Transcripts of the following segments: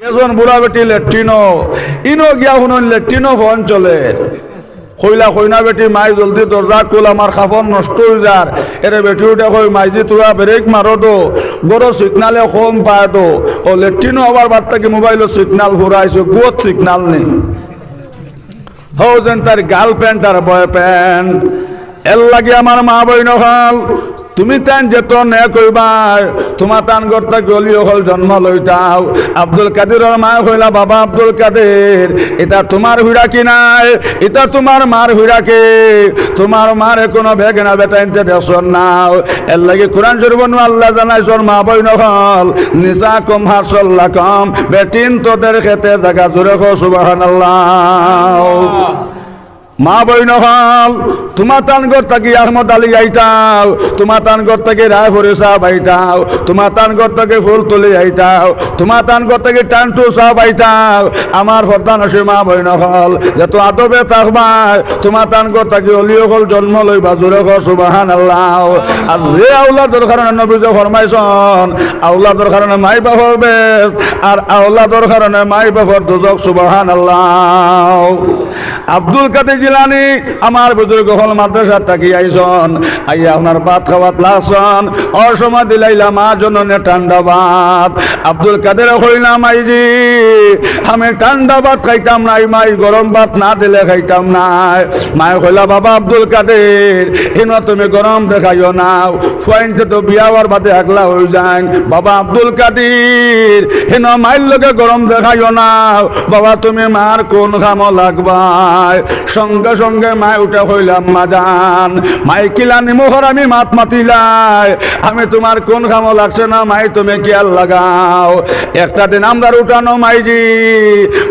গেজন বুড়া বেটি লেট্রিনো ইনো গিয়া শুনুন লেট্রিনো ফোন চলে। কইলা কইনা বেটি মাই জলদি দরজা খুল আমার খাফন নষ্ট হয়ে যার এরে বেটি উঠে কই মাইজি তোরা ব্রেক মারো তো বড় সিগনালে কম পায় তো ও লেট্রিনো আবার থেকে মোবাইল সিগনাল ঘুরাইছো গুয়ত সিগনাল নেই হও যেন তার গার্লফ্রেন্ড আর বয়ফ্রেন্ড এর লাগে আমার মা বই নখাল তুমি তান যেত নে কইবাই তোমার তান গর্তা গলি হল জন্ম লইতাও। আব্দুল কাদিরের মা কইলা বাবা আব্দুল কাদের। এটা তোমার হুড়া কি নাই? এটা তোমার মার হুড়া কে? তোমার মারে কোনো বেগ না বেটা ইনতে দেশন নাও। এর লাগে কোরআন শরীফ নু আল্লাহ জানাইছর মা বই নখাল নিসা কম, হাসল্লা কম, বেটিন তোদের খেতে জায়গা জুড়ে খো সুবহানাল্লাহ। মা বই নহল তোমার তান ঘর থাকি আহমদ আলী আইতাও তোমার তান ঘর থেকে রায় ফরিসা আইতাও তোমার তান ঘর থেকে ফুল তুলি আইতাও তোমার তান ঘর থেকে টানটু সব আইতাও আমার ফরদান আছে মা বই নহল যেত আদবে থাকবাই তোমার তান ঘর থাকি অলিও হল জন্ম লইবা জোরে ঘর সুবাহান আল্লাহ আর যে আউলাদর কারণে নবীজ ফরমাইছন আউলাদর কারণে মাই বাফর বেশ আর আউলাদর কারণে মাই বাফর দুজক সুবাহান আল্লাহ আব্দুল কাদের জিলানি, আমার বুজুর্গ হল মাদ্রাসা থাকি আইসন আইয়া আপনার ভাত খাওয়াত লাগছন অসময় দিলাইলা মা জন্য ঠান্ডা ভাত। আব্দুল কাদের হইলাম আইজি, আমি ঠান্ডা ভাত খাইতাম নাই মাই গরম ভাত না দিলে খাইতাম নাই। মায় কইলা, বাবা আব্দুল কাদের এনো তুমি গরম দেখাইও নাও, ফুয়াইনতে তো বিয়া বাদে একলা হয়ে যান বাবা আব্দুল কাদের, হেন মাইল লোকে গরম দেখাইও নাও। বাবা তুমি মার কোন খামো লাগবাই। সঙ্গে সঙ্গে মায় উঠে হইলাম মা যান মাই কিলানি মোহর আমি মাত মাতিলাই। আমি তোমার কোন খামো লাগছে না মাই তুমি খেয়াল লাগাও? একটা দিন আমরা উঠানো মাইজি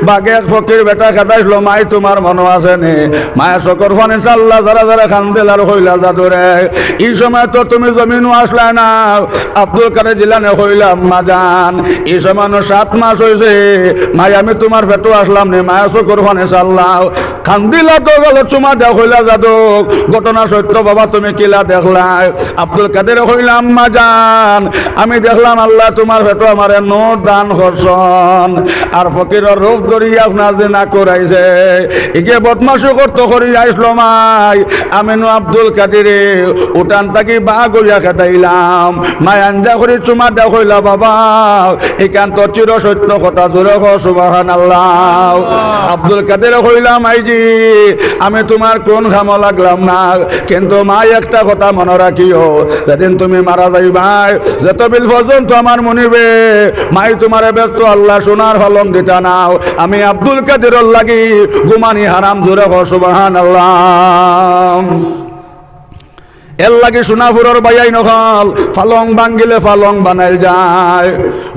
বাগে এক ফকির বেটা খেতাইছিল মাই তোমার মনে আছে নে। মায়ের শকর ফানে চাল্লা যারা যারা খান দিলার হইলা যাদরে এই সময় তো তুমি জমিনও আসলা না। আব্দুল কাদের জিলানে হইলাম মা যান এই সময় সাত মাস হয়েছে মাই আমি তোমার পেটো আসলাম নে, মায়া শকর ফানে চাল্লাও খান দিলা তো গেল, চুমা দেখ হইলা ঘটনা সত্য, বাবা, তুমি কিলা দেখলাই আব্দুল কাদের হইলাম মা যান আমি দেখলাম আল্লাহ তোমার পেটো আমারে নোট দান করছন। আর ফকিরের রূপ ধরিয়া যে না করাইছে। একে বদমাসি করতে করি আইসলো মাই। আমি নো আব্দুল কাদিরে উঠান তাকি বা গইয়া খেতাইলাম মাই আঞ্জা করি, চুমা দেখ হইলা বাবা। এখান তো চির সত্য কথা জোরে সুবাহান আল্লাহ আব্দুল কাদের হইলাম আইজি আমি তোমার কোন ঘামো লাগলাম না। কিন্তু মা, একটা কথা মনে রাখিও। যেদিন তুমি মারা যাই ভাই যত বিল পর্যন্ত আমার মনিবে, মাই তোমার ব্যস্ত, আল্লাহ সোনার হলং দিতা নাও। আমি আব্দুল কাদের লাগি, গুমানি হারাম জোরে হসবাহান আল্লাহ এর লাগে সোনাপুরের বাইয়াই নখল। ফালং ভাঙ্গিলে ফালং বানাই যায়।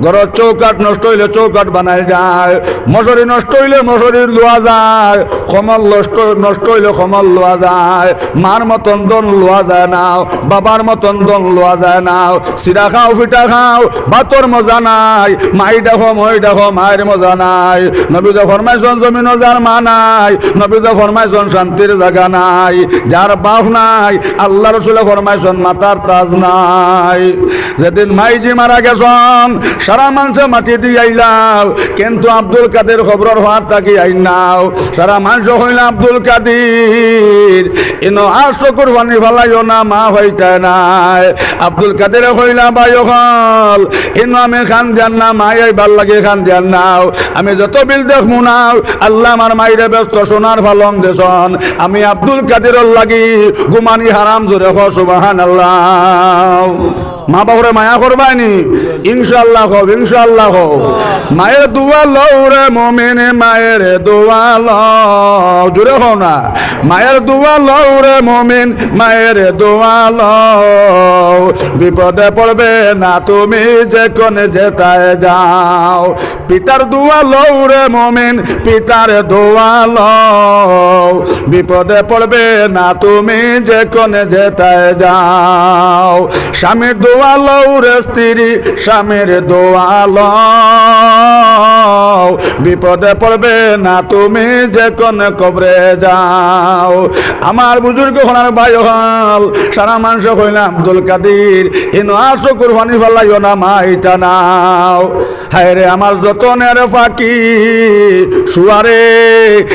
ঘরের চৌকাট নষ্ট হইলে চৌকাট বানাই যায়। মশারি নষ্ট হইলে মশারি লোয়া যায়। কমল নষ্ট নষ্ট হইলে কমল লোয়া যায়। মার মতন দন লোয়া যায় না, বাবার মতন দন লোয়া যায় না। চিরা খাও, ফিটা খাও, ভাতর মজা নাই। মাই দেখো, মই দেখো, মায়ের মজা নাই। নবীজ ফরমাইছন, জমিন যার মা নাই। নবীজ ফরমাইছন, শান্তির জায়গা নাই। যার বাপ নাই, আল্লাহ রসুলে ফরমাইছন মাতার তাজ নাই। যেদিন মাইজি মারা গেছন, সারা মানুষ মাটি দিয়ে আইলাম কিন্তু আব্দুল কাদের খবর হওয়ার তাকি আইন নাও। সারা মানুষ হইল আব্দুল কাদির। ইনো আর চকুর পানি ফেলাইও না, মা হইতে নাই। আব্দুল কাদের হইলা বায়ু হল ইনো আমি খান দিয়ান না, মাই ভালো লাগে খান দিয়ান নাও। আমি যত বিল দেখমু নাও, আল্লাহ আমার মাইরে ব্যস্ত সোনার ফালং দেশন। আমি আব্দুল কাদের লাগি গুমানি হারাম জোরে মা বাবুরে মায়া করবাইনি? ইনশাল্লাহ হোক ইনশাল্লাহ হোক মায়ের দুয়া লও রে মমিনে, মায়ের দোয়া লও। জুড়ে হও না। মায়ের দোয়া লও রে মমিন, মায়ের দোয়া লও। বিপদে পড়বে না তুমি যে কোনে যেতায় যাও। পিতার দোয়া লও রে মমিন, পিতার দোয়া লও। বিপদে পড়বে না তুমি যে কোনে যেতায় যাও। স্বামীর দোয়া লও রে স্ত্রী, স্বামীর দোয়া লও বিপদে পড়বে না তুমি, যে কোন কবরে যাও। আমার বুজুর্গ হলার ভাই হল, সারা মানুষ হইলাম আব্দুল কাদির ইনো আসো কুরবানি ফেলাইও না মাইটা নাও। হায় রে আমার যতনের ফাঁকি শুয়ারে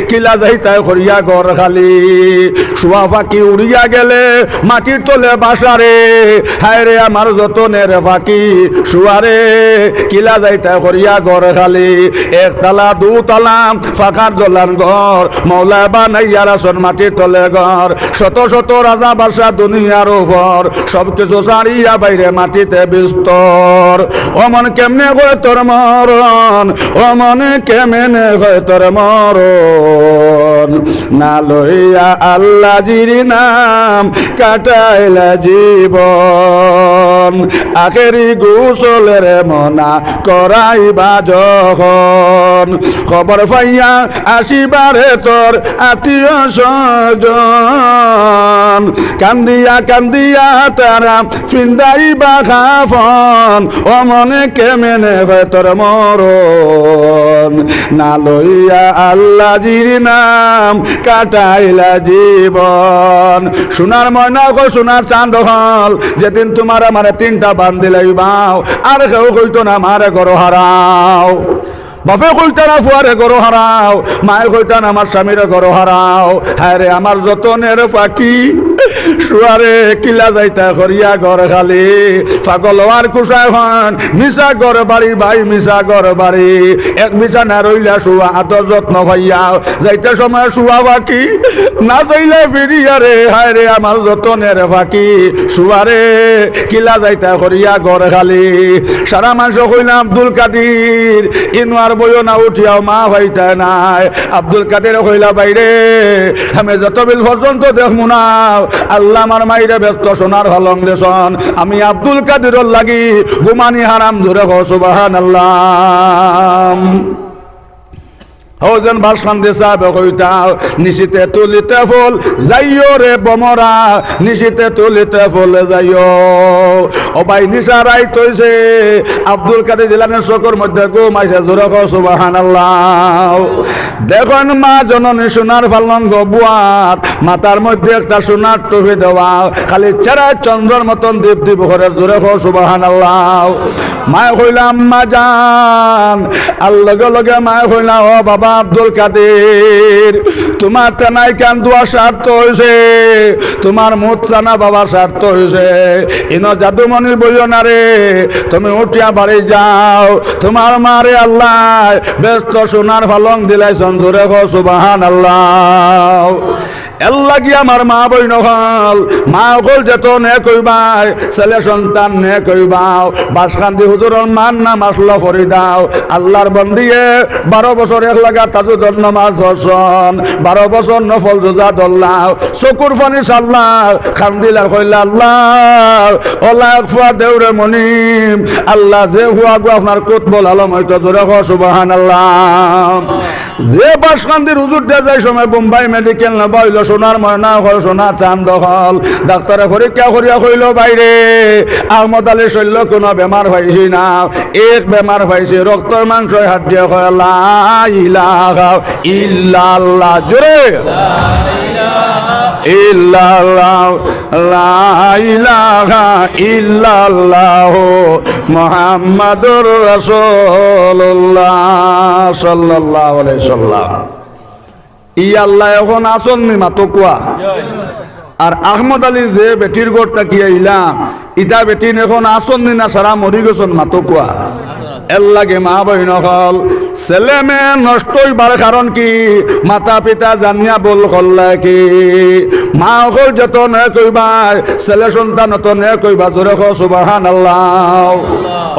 কিলা যাইতাই করিয়া ঘর খালি। শুয়া ফাঁকি উড়িয়া গেলে মাটির তলে বাসারে। হায় রে আমার যতনের ফাঁকি শুয়ারে কিলা যাইতাই করিয়া ঘর খালি। একতলা, দুতলা ফাঁকার দলার ঘর, মৌলা বানাইয়ার আসন মাটির তলে ঘর। শত শত রাজা বাসা দুনিয়ার উপর সব কিছু সারিয়া বাইরে মাটিতে বিস্তর। অমন কেমনে হয় তোর মরণ? অমন কেমনে হয় তোর মরণ? না লইয়া আল্লাহজির নাম কাটাইলা জীবন। আখেরি গোসলের মনা করাইবা যখন। খবর পাইয়া আসিবারে তোর আত্মীয় স্বজন। কান্দিয়া কান্দিয়া তারা ফিন্দাইবা খাফন ও মনে কেমেনে হয় তোর মরণ? না লইয়া আল্লাহজির নাম কাটাইলা জীবন। সোনার ময়না গো, সোনার চাঁদ হল, যেদিন তোমার আমার তিনটা বান্ধিলাই বাও আর কেউ কইতো না মারে গরো হারাও। বাপে কইতান, ফুয়ারে গরো হারাও মায়ে কইতান, আমার স্বামীরে গরো হারাও হ্যাঁ রে, আমার যতনের পাখি শুয়ারে কিলা যাইতা করিয়া ঘর খালি, পাগল আর কুসায় হন মিশা ঘর বাড়ি, ভাই মিশা ঘর বাড়ি, এক বিছানা রইলা শুয়া, আদর যত্ন ভাইয়া যাইতে সময় শুয়া বাকি, না চাইলে ফিরিয়া রে, হায় রে, আমার যতনের ফাঁকি শুয়ারে কিলা যাইতা করিয়া ঘর খালি, সারা মাংস কইলাম আব্দুল কাদির ইনওয়ার বইও না উঠিয়াও, মা ভাইতা নাই। আব্দুল কাদের হইলা বাইরে, আমি যত বিল পর্যন্ত দেখমু না, আল্লাহ আমার মাইরে ব্যস্ত, সোনার হলং দেশন। আমি আব্দুল কাদের লাগি, গুমানি হারাম ধরে হসুবাহান সুবাহান আল্লাহ হৌজন ভাষণ দিশাবে কইতাও নিশিতে তুলিতে ফুল যাইও রে বমরা, নিশিতে তুলিতে ফুল যাইও। ও ভাই নিশা রাই তৈছে, আব্দুল কাদের জিলানের চকুর মধ্যে ঘুম আইসে জোরে কো সুবাহান দেখুন মা জননী সোনার ফালঙ্গ বুয়াত মাথার মধ্যে একটা সোনার টুপি দেওয়া খালি চেরা চন্দ্রের মতন দীপ দীপ করে জোরে কো সুবাহান আল্লাহ মায় কইলাম, মা জান, আর লগে লগে মায় কইলাম ও বাবা আব্দুল কাদের। তোমার টানাই কান্দুয়া দোয়া স্বার্থ হয়েছে তোমার মুখ চানা বাবা স্বার্থ হয়েছে ইন জাদুমণি বলিও না রে, তুমি উঠিয়া বাড়ি যাও। তোমার মারে আল্লাহ ব্যস্ত সোনার ফালং দিলাই সঞ্জুরে গো সুবাহান আল্লাহ এল্লা কি আমার মা বই নহল মা অকল যেত নে কইবাই, ছেলে সন্তান নে কইবাও। বাসকান্দি হুজুরর মান নাম আসলো ফরি দাও। আল্লাহর বন্দিয়ে বারো বছর এক লাগা তাজুদর নামাজ হসন বারো বছর নফল রোজা দল্লাও। চকুর পানি সাল্লাহ খান্দিলার কইলা, আল্লাহ ওলা ফুয়া দেউরে মনিম আল্লাহ, যে হুয়া গো আপনার কুতবল আলম হয়তো জোরে সুবাহান আল্লাহ যে বাসকান্দির হুজুর দিয়ে যায় সময় বোম্বাই মেডিকেল না বইল সোনার ময়না হল সোনা চান্দ হল। ডাক্তারে পরীক্ষা করিয়া কইল, বাইরে, আহমদ আলী শৈল্য কোনো বেমার হয়েছি না। এক বেমার হয়েছে রক্তর মাংস হাত দিয়ে মুহাম্মাদুর রাসূলুল্লাহ সাল্লাল্লাহু আলাইহি সাল্লাম। ই আল্লাহ এখন আসন নি মাতো কোয়া আর আহমদ আলী যে বেটির গোটটা কি আইলাম ইটা বেটিন এখন আসন নি না সারা মরি গেছন মাতো কোয়া এর লাগে মা বহিন হল, ছেলে মেয়ে নষ্ট হইবার কারণ কি মাতা পিতা জানিয়া বল করলে কি মা হল যত নে কইবা ছেলে সন্তান অত নে কইবা জোরে সুবাহান আল্লাহ।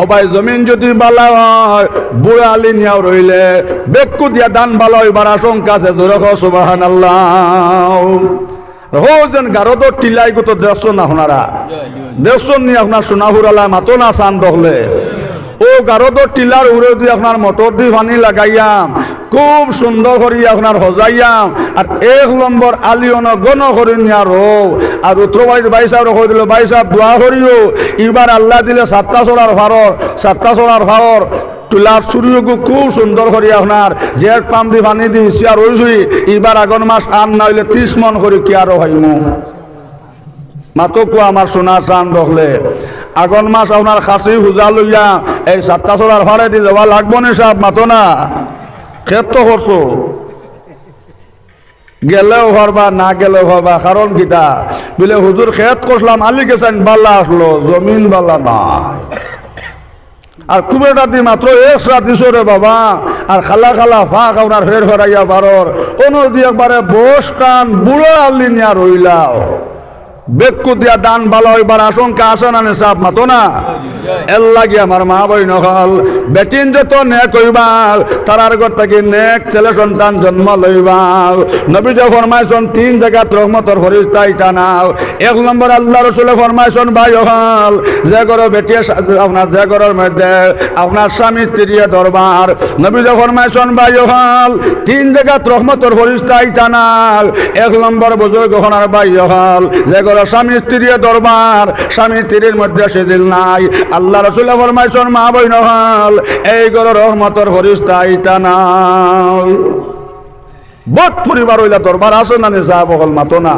অবাই জমিন যদি বালা হয় বুড়া আলি নিয়াও রইলে বেকু দিয়া দান বালা হইবার আশঙ্কা আছে জোরে সুবাহান আল্লাহ হোজেন গারদ টিলাই গত দেশ না আপনারা দেশ নিয়ে আপনার সোনাহুরালা মাতো না চান দহলে ও গারদর টিলার উড়ে দিয়ে আপনার মোটর দিয়ে পানি লাগাইয়াম। খুব সুন্দর করি আপনার হজাইয়াম আর এক নম্বর আলিয়ন গণ করি নিয়া রো আর উত্তর বাড়ির বাইসাব রকম দিল বাইসাব দোয়া করিও এবার আল্লাহ দিলে সাতটা চড়ার ফারর সাতটা চড়ার ফারর তুলার সূর্যকে খুব সুন্দর করি আপনার জেট পাম দি পানি দি আর রইছুই এবার আগন মাস আন না হইলে ত্রিশ মন করি কি আরও হইমু মাতকু আমার সোনা চান দেখলে আগন মাস আপনার খাসি হুজা লইয়া এই সাতটা চলার ফাড়ে দি যাওয়া লাগবো নি সাপ? মাতো না। ক্ষেত তো করছ গেলেও হরবা না গেলেও হরবা কারণ কিতা? বলে হুজুর খেত করলাম আলি গেছেন বাল্লা আসলো, জমিন বাল্লা নাই। আর কুবেটা দি মাত্র একশো দিছো রে বাবা। আর খালা খালা ফাঁক আপনার ফের ফেরাইয়া বারর অনু দিয়ে একবারে বস টান বুড়ো আল্লি নিয়া রইলাও বেক্কু দিয়া দান ভালো হইবার আশঙ্কা আছে না নিসাব মাতো না? এর লাগি আমার মা বই নকল বেটিন যত নেক হইবা তারার ঘর থেকে নেক ছেলে সন্তান জন্ম লইবা নবী যে ফরমাইছন, তিন জায়গাত রহমতর ফরিস্তা ইটা নাও। এক নম্বর আল্লাহ রসুলে ফরমাইছন, ভাই হল যে ঘর বেটি আপনার যে ঘরের মধ্যে আপনার স্বামী স্ত্রীয় দরবার। নবী যে ফরমাইছন, ভাই হল তিন জায়গাত রহমতর ফরিস্তা ইটা নাও। এক নম্বর বুজুর্গ হনার ভাই হল যে ঘর স্বামী স্ত্রীর দরবার, স্বামী স্ত্রীর মধ্যে সেদিন নাই। আল্লাহ রসুল্লাহ ফরমাইছন মা বই নহল এই গর রহমতর ফরিস্তা ইটা নাই বহুত পরিবার হইলা দরবার, আসো না নি সাহাব হল মাতো না।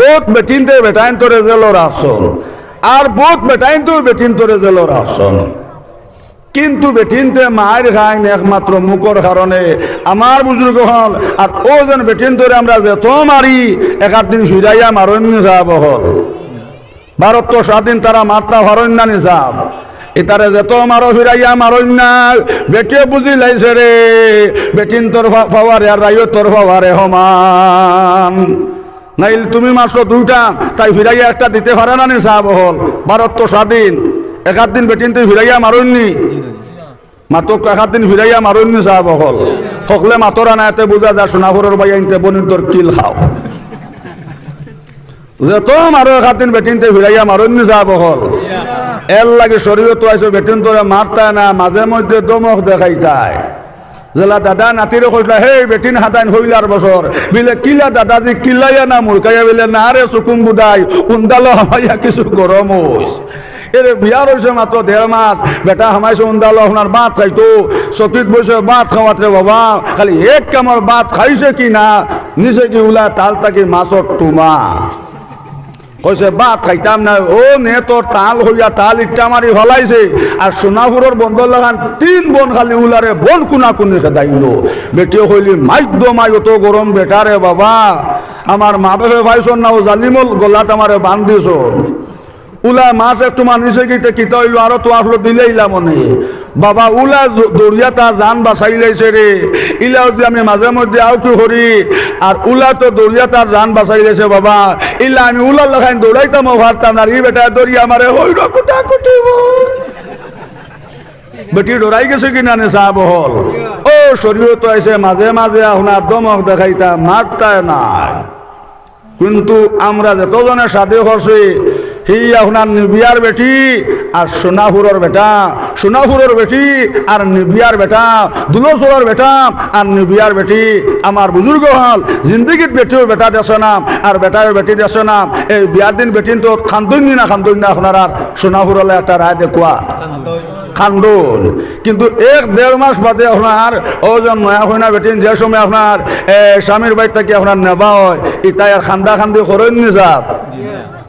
বহুত বেটিন দে বেটাইন তোরে জেলর আসন আর বহুত বেটাইন তো বেটিন তোরে জেলর আসন কিন্তু বেটিনতে মায়ের খাইন একমাত্র মুখর কারণে আমার বুজুর্গ হল আর ও যেন বেটিন ধরে আমরা যেত মারি আধ দিন ফিরাইয়া মারণ্য যাব হল। ভারত স্বাধীন তারা মারতা হরণ্য নিসাব ইতারে যেত মারো ফিরাইয়া মারণ্যা বেটে বুঝি লাইছে রে বেটিন তোর ফাওয়ারে আর রাইও তোর ফাওয়ারে সমান। নাইল তুমি মারছো দুইটা, তাই ফিরাইয়া একটা দিতে পারে না নিসাব হল। ভারত তো স্বাধীন এক আধ দিন বেটিন তুই ফিরাইয়া মারুননি এক আধ দিন ফিরাইয়া মারুননি সাহাব হল হকলে মাতরা এতে বোঝা যায় সোনাপুরের বাই আনতে বনিন তোর কিল খাও। যেত মারো এক আধ দিন বেটিন তুই ফিরাইয়া মারুননি সাহাব হল এর লাগে শরীর তো আইসো বেটিন তোরে মারতায় না মাঝে মধ্যে দমক দেখাইতায় জেলা দাদা নাতিরে কইলা হে বেটিন হাদাইন হইলার বছর বিলে, কিলা দাদাজি কিলাইয়া না মুরকাইয়া বিলে, না রে সুকুম বুদাই উন্দালো হামাইয়া কিছু গরম হইস এর বিয়ার হয়েছে মাত্র দেড় মাস বেটা হামাইছে উন্দালো আপনার ভাত খাইতো চকিত বসে ভাত খাওয়াতে বাবা। খালি এক কামর ভাত খাইছে কি না? নিচে কি উলা তাল তাকি মাছর টুমা। কইছে ভাত খাইতাম না। ও নে তোর তাল হইয়া তাল ইট্টা মারি হলাইছে আর সোনাপুরের বন্ধ লাগান তিন বন খালি উলারে বন কুনা কুনি খেদাইল বেটিও হইলি মাইদ্য মাই অত গরম বেটারে বাবা। আমার মা বাপে ভাইছন না ও জালিমল গলাত আমারে বান্ধিছন উলা মাছ একটু মানিছে গিতে কিতা হইল আরও তো আসলো দিলেইলা মনে। বাবা, উলা দরিয়া তার জান বাঁচাই লাইছে রে। ইলা যদি আমি মাঝে মধ্যে আও কি করি আর উলা তো দরিয়া তার জান বাঁচাই লাইছে বাবা। ইলা আমি উলার লাগাই দৌড়াইতাম ভাবতাম না ই বেটা দরিয়া আমারে হইল কুটা কুটিব বেটি ডরাই গেছে কিনা নে চাহ বহল ও শরীয়ত আইছে, মাঝে মাঝে আপনার দমক দেখাইতা মারতায় নাই। কিন্তু আমরা যতজনের সাথে করছি হি আপনার নিবিয়ার বেটি, আর সোনাপুরের বেটা সোনাপুরের বেটি, আর নিবিয়ার বেটা দুলোচরের বেটা, আর নিবিয়ার বেটি। আমার বুজুর্গ হল, জিন্দগিত বেটিও বেটা দেশ নাম, আর বেটার বেটি দেশ নাম। এই বিয়ার দিন বেটিন তো খান্দুন না খান্দুন না আপনার আর সোনাপুরলে একটা রায় দেখুয়া। খান্দুন। কিন্তু এক দেড় মাস বাদে আপনার ওজন নয়া হইনা বেটিন, যে সময় আপনার স্বামীর বাড়ি থেকে আপনার নেবা হয়, ইতাই আর খান্দা খান্দি করেন নি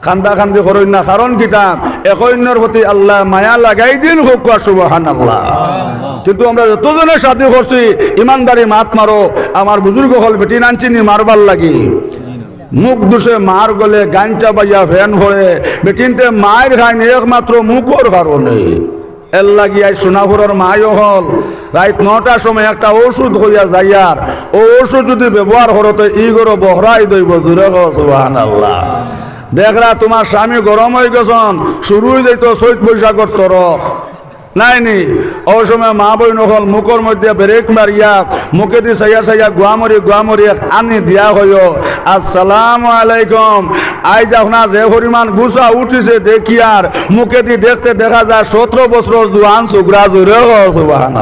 খান্দা খান্দি করেন না। কারণ কিতাম একন্যর প্রতি আল্লাহ মায়া লাগাই দিন হোক সুবাহান আল্লাহ কিন্তু আমরা যতজনের সাথে করছি, ইমানদারি মাত মারো, আমার বুজুর্গ হল বেটি নানচিনি মারবার লাগি। মুখ দুষে মার গলে গানটা বাইয়া ফ্যান ভরে, বেটিনতে মায়ের খায়নি একমাত্র মুখর কারণে। এর লাগিয়াই সোনাপুরের মায়ও হল, রাত নটার সময় একটা ওষুধ হইয়া যাইয়ার। ও ওষুধ যদি ব্যবহার করতে ই গরো বহরাই দইব জুড়ে সুবাহান আল্লাহ দেখরা তোমার স্বামী গরম হয়ে গেছন শুরু হয়ে যাইতো চৈত বৈশাখর তরফ নাই নি? ও সময় মা বই নকল মুখর মধ্যে ব্রেক মারিয়া মুখে দি সাইয়া সাইয়া গুয়ামরি গুয়ামরি আনি দিয়া হইও আসসালামু আলাইকুম। আই যখন যে পরিমাণ গুসা উঠিছে দেখি আর মুখে দি দেখতে দেখা যায় সতেরো বছর জুয়ান সুগ্রা জুড়ে সুবাহান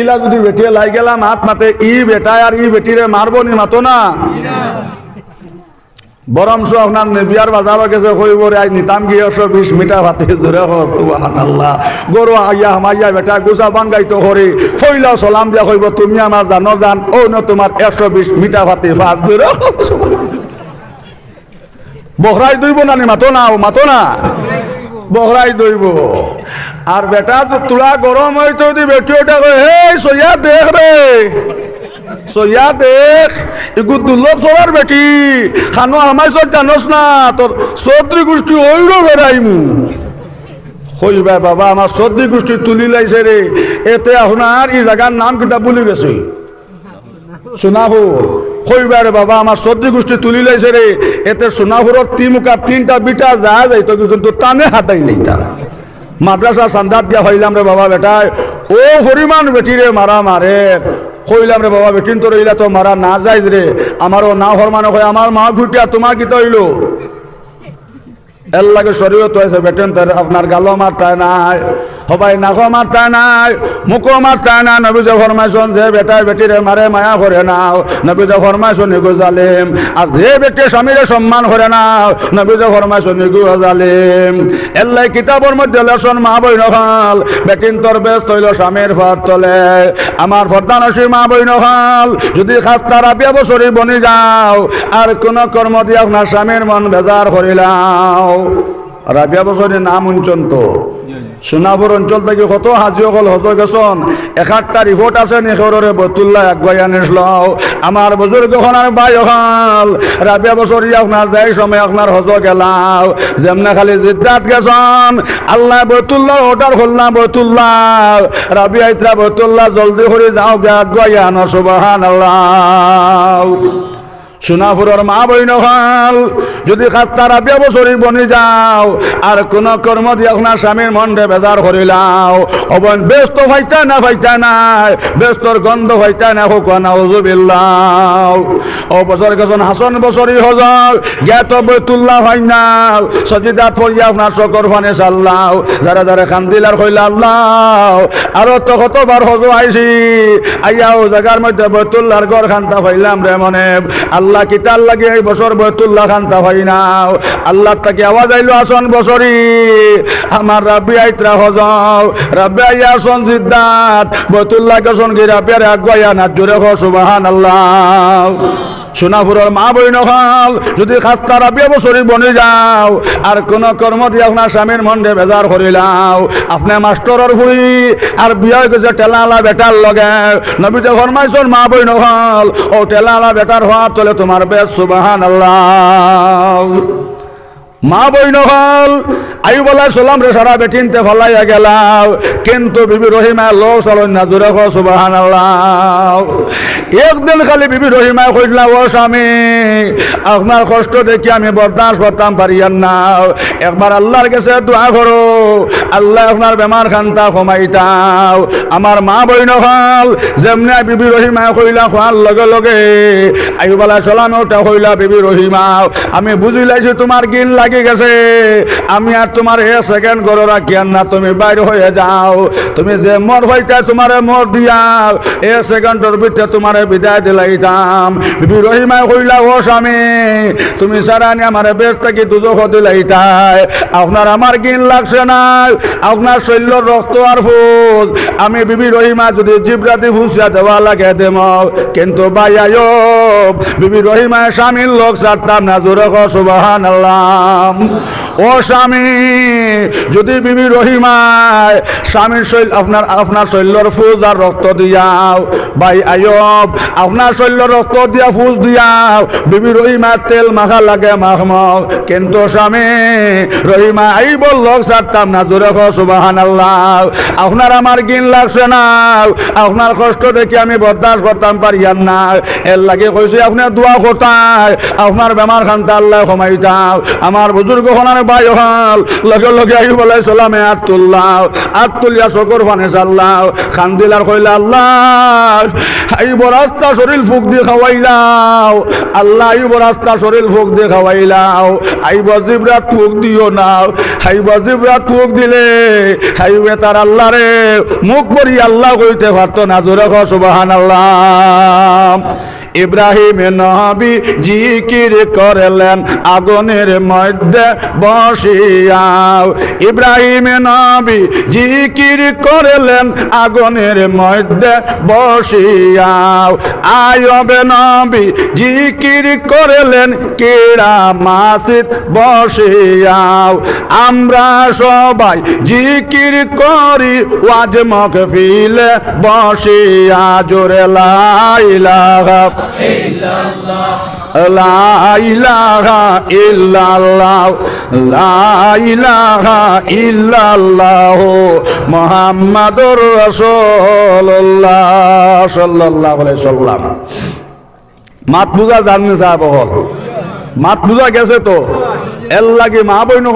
ইলা যদি বেটিয়ে লাই গেলাম, হাত মাতে, ই বেটা আর ই বেটিরে মারবো নি মাতো না বরমস আপনার নেবিয়ার বাজার গেছে কইব রে আজ নিতাম গিয়ে একশো বিশ মিটার ভাতে জোরে আল্লাহ গরু আইয়া হামাইয়া বেটা, গুছা বাঙ্গাইতো করে ফইলা সলাম দিয়া কইব তুমি আমার জানো জান ও ন তোমার একশো বিশ মিটার ভাতে ভাত জোরে বহরাই দইব না নি মাতো না মাতো না। বহরাই দইব আর বেটা তুলা গরম হইতো দি বেটি ওটা কই হে সইয়া দেখ রে সইয়া দেখ এগু দুর্লভ সবার বেটি। খানো আমায় সব জানোস না, তোর সদ্রি গোষ্ঠী ওইল বেড়াইমু। হইবা বাবা, আমার সর্দি গোষ্ঠী তুলি লাইছে রে। এতে আপনার এই জায়গার নাম কিটা বলি গেছে? সোনাহুর কইবার বাবা, আমার সর্দি গোষ্ঠী তুলি লাইছে রে। এতে সোনাহুরর তিমুকা তিনটা বিটা যা যাইতো কিন্তু টানে হাতাই নেই তার মাদ্রাসা সান্দাত গিয়া হইলাম রে বাবা বেটায়। ও হরিমান বেটি রে মারা মারে কইলাম রে বাবা, বেটিন তোর ইলা তো মারা না যাইজ রে। আমারও না হর মানে হয়, আমার মা ঘুটিয়া তোমার কি তৈল? এর লাগে শরীরও তো আছে বেটেন তার আপনার গালো মারতায় নাই। সবাই নাকো মারতায় নাই মুখো মারতায় না নবীজ ফরমাইছন যে বেটায় বেটিরে মারে মায়া করে নাও, নবীজ ফরমাইছন নিগু জালিম, আর যে বেটি স্বামীরে সম্মান করে নাও, নবীজ ফরমাইছন নিগু জালিম। এল্লাই কিতাবর মধ্যে লেসন মা বই নখাল বেটিন তোর বেশ তৈল স্বামীর ফাট তলে। আমার ফর্দানসী মা বই নখাল যদি খাস্তা রাবিয়া বছরই বনি যাও, আর কোন কর্ম দিয়ে আপনার স্বামীর মন বেজার করিলাও। রাবিয়া বছরের নাম উঞ্চন তো? সোনাপুর অঞ্চল থেকে কত হাজি অকল হত গেছন? এক একটা রিপোর্ট আছে নিখরে বতুল্লাহ আগুয়াই আনিসল আমার বুজুর্গ খনার বাই হল রাবিয়া বছরই আপনার যাই সময় আপনার হজ গেলাও যেমনে খালি জিদ্দাত গেছন। আল্লাহ বতুল্লাহ অর্ডার করলাম বতুল্লাহ। রাবিয়া ইতরা বতুল্লাহ, জলদি করে যাও গে আগুয়াই আনো সুবাহান আল্লাহ সোনাপুরের মা বই নখাল যদি খাস্তা রাবিয়া বছরই বনি যাও, আর কোন কর্ম দিয়ে স্বামীর মন্ডে বেজার করিলাও অবন ব্যস্ত হইতা না, হইতা নাই, ব্যস্তর গন্ধ হইতা না হোক না ওজুবিল্লাও ও বছর গেছন হাসন বছরই হজল, জ্ঞাত বৈতুল্লাহ হয় না সজিদাত ফরিয়া আপনার শকর ফানে চাল্লাও। যারা যারা খান্দিলার কইলা আল্লাহ আরও তো কতবার হজ আইছি। আইয়াও জায়গার মধ্যে বৈতুল্লাহর গড় খান্তা হইলাম রে মনে। আল্লাহ কিতাল লাগে এই বছর বয়তুল্লাহ খান্তা হয় না। আল্লাহ তাকে আওয়াজ আইলো, আসন বছরই আমার রাব্বি আইত্রা হজাও, রাব্বি আইয়া আসন জিদ্দাত বয়তুল্লাহ কাসন গিরা রাব্বিয়ার আগুয়াইয়া না জোরে হ সুবাহান আল্লাহ সোনাপুরের মা বই নহল যদি খাস্তারা রাবিয়া বছরই বনে যাও, আর কোন কর্ম দিয়ে আপনার স্বামীর মন্ডে বেজার করিলাও আপনার মাস্টরের ভুড়ি আর বিয়ে গেছে টেলালা বেটার লগে। নবীতে ফরমাইছর মা বই নহল ও টেলালা বেটার হওয়ার তলে তোমার বেশ সুবাহান আল্লাহ মা বই নহল আইব সালাম রে সারা বেটিনতে ফলাইয়া গেলাও। কিন্তু বিবি রহিমা লো চলন না জোরে সুবাহান একদিন খালি বিবি রহিমা কইলা ও স্বামী, আপনার কষ্ট দেখি আমি বরদাস্ত করতাম পারিয়ান না। একবার আল্লাহর কাছে দোয়া করো। আল্লাহ আপনার বেমার খান্তা কমাইতাও আমার মা বই নহল যেমনে বিবি রহিমা কইলা, খোয়ার লগে লগে। আইবালা চলাম ওটা কইলা, বিবি রহিমা, আমি বুঝি লাইছি তোমার গিন লাগে গেছে। আমি আর তোমার এ সেকেন্ড করো রাখিয়ান না, তুমি বাইরে হয়ে যাও। তুমি যে মর হইতা তোমারে মর দিয়াও, এ সেকেন্ডের ভিতরে তোমারে বিদায় দিলাইতাম বিবি রহিমা কইলা, ও স্বামী, তুমি সারানি আমার বেশ থেকে দুজক দিলাইতাই আপনার আমার গিন লাগছে না, আপনার শৈল্যর রক্ত আর ফুজ আমি বিবি রহিমা যদি জিব্রাতি ভুসিয়া দেওয়া লাগে দেম। কিন্তু বাই আয়ব বিবি রহিমা স্বামীর লোক ছাড়তাম না, জোরে সুবাহান আল্লাহ நாம் ও স্বামী, যদি বিবি রহিমায় স্বামীর শৈল আপনার আপনার শৈল্যর ফুজ আর রক্ত দিয়াও, ভাই আয়ব আপনার শৈল্য রক্ত দিয়া ফুজ দিয়াও, বিবি রহিমার তেল মাখা লাগে মাখমাও কিন্তু স্বামী, রহিমা আই বলল ছাড়তাম না জোরে সুবাহান আল্লাহ আপনার আমার গিন লাগছে না। আপনার কষ্ট দেখে আমি বরদাস্ত করতাম, পারিয়ান না। এর লাগে কইছে, আপনার দোয়া কোথায়? আপনার বেমার খান্তা আল্লাহ কমাইতাম আমার বুজুর্গ হনার বাই হল লগে লগে আই বলে সালামে আত তুল্লাহ আত তুলিয়া চকুর ফানে চাল্লাহ খান্দিলার কইলা, আল্লাহ আইব রাস্তা শরীর ফুক দিয়ে খাওয়াইলাও, আল্লাহ আইব রাস্তা শরীর ফুক দিয়ে খাওয়াইলাও আইব জিবরাত ফুক দিও না আইব জিবরাত ফুক দিলে আইবে তার আল্লাহ রে মুখ বরি আল্লাহ কইতে পারতো না, জোরে সুবাহান আল্লাহ ইব্রাহিম নবী জিকির করলেন, আগুনের মধ্যে বসিয়াও। ইব্রাহিম নবী জিকির করলেন, আগুনের মধ্যে বসিয়াও। আয়বে নবী জিকির করলেন, কেরা মাসিদ বসিয়াও। আমরা সবাই জিকির করি, ওয়াজ মকফিলে বসিয়া, জোরে লাইলাহা লা ইলাহা ইল্লাল্লাহ, লা ইলাহা ইল্লাল্লাহ মুহাম্মাদুর রাসূলুল্লাহ সাল্লাল্লাহু আলাইহি সাল্লাম। মাত বুঝা জাননি সাহেব হল মাত বুঝা গেছে তো। এর লাগে মা বইন